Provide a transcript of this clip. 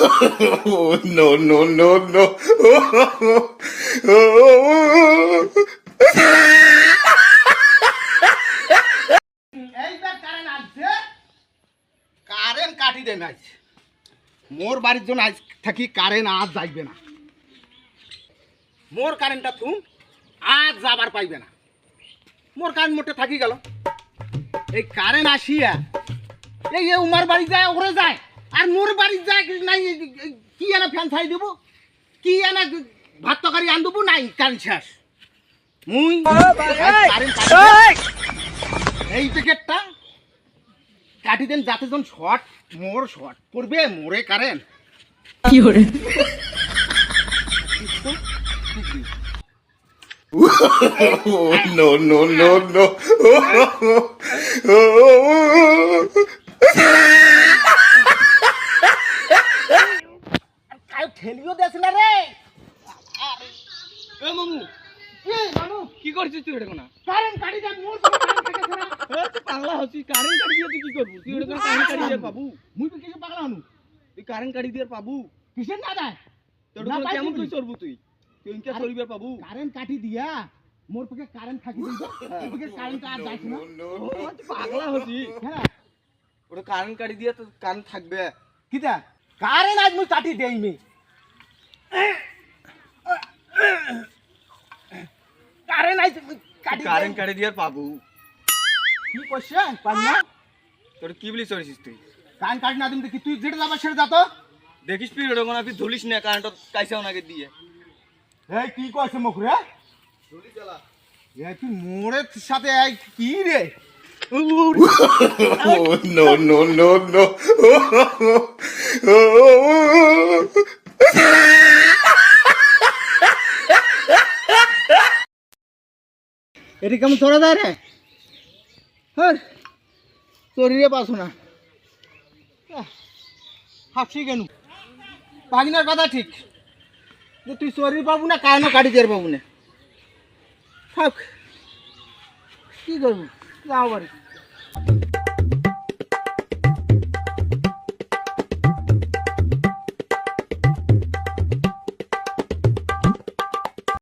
No, no, no, no. মোর বাড়ির জন্য আজ থাকি কারেন্ট আজ যাইবে না। মোর কারেন্টটা থুম আজ যাবার পাইবে না। মোর কারেন্ট মোটে থাকি গেল। এই কারেন্ট আসিয়া এই উমার বাড়ি যায় ওরে যায়। আর মোর বাড়ি যায় কি নাই কি এনে ফ্যান ছাই দেবো? কি এনে ভাত তরকারি আন দেবো নাই কারেন্ট শেষ। মুই এই প্যাকেটটা কাটি দেন যাতে যখন শর্ট মোর শর্ট পড়বে মোরে current. Oh, no, no, no, no. ঠেলিও দেছ না রে। এ মামু। এ মানু কি করছিস তুই এটা কোনা কারেন্ট কাটি দেন মোর না পাগলা হচ্ছিস। কারেন্ট কাটি দিয়ে তুই কি করবি? তুই এটা কোনো কারেন্ট কাটি দিয়ে পাবু। মুই তো কিছু পাগলা হনু। তুই কারেন্ট কাটি দিয়ে পাবু। কিসের না দেয় তোর না কেমন তুই। চড়বু তুই? তুই ইনকা চড়বি পাবু। কারেন্ট কাটি দিয়া মোর পক্ষে কারেন্ট থাকি দিই তোর পক্ষে কারেন্ট আর যাইছ না। ও, তুই পাগলা হচ্ছিস। হ্যাঁ। ওটা কারেন্ট কাটি দিয়ে তো কারেন্ট থাকবে। কিটা কারেন্ট আজ মুই কাটি দেই মি কারেন্ট মুই কাটি কারেন্ট কাটি দিয়ে পাবু। কি করছে পাই না। তোর কি বলি চড়ছিস তুই? কারেন্ট কাটি না দেখি তুই যেটা যাবার সেটা যা তো। দেখিস তুই ওটা কোনা তুই ধুলিস না কারেন্ট কাইসা ওনাকে দিয়ে। এই কি কইছে মুখ রে? এই তুই মোড়ের সাথে এই কি রে? Oh, no, no, no, no. এটি কেমন চড়া যায় রে? হ্যাঁ চড়িয়ে পাছো না। হাসি কেন? পাগিনার কথা ঠিক। যে তুই চড়ি পাবু না কায়নো কাটি দিয়ে পাবু না। থাক, কি করব? যাও বাড়ি।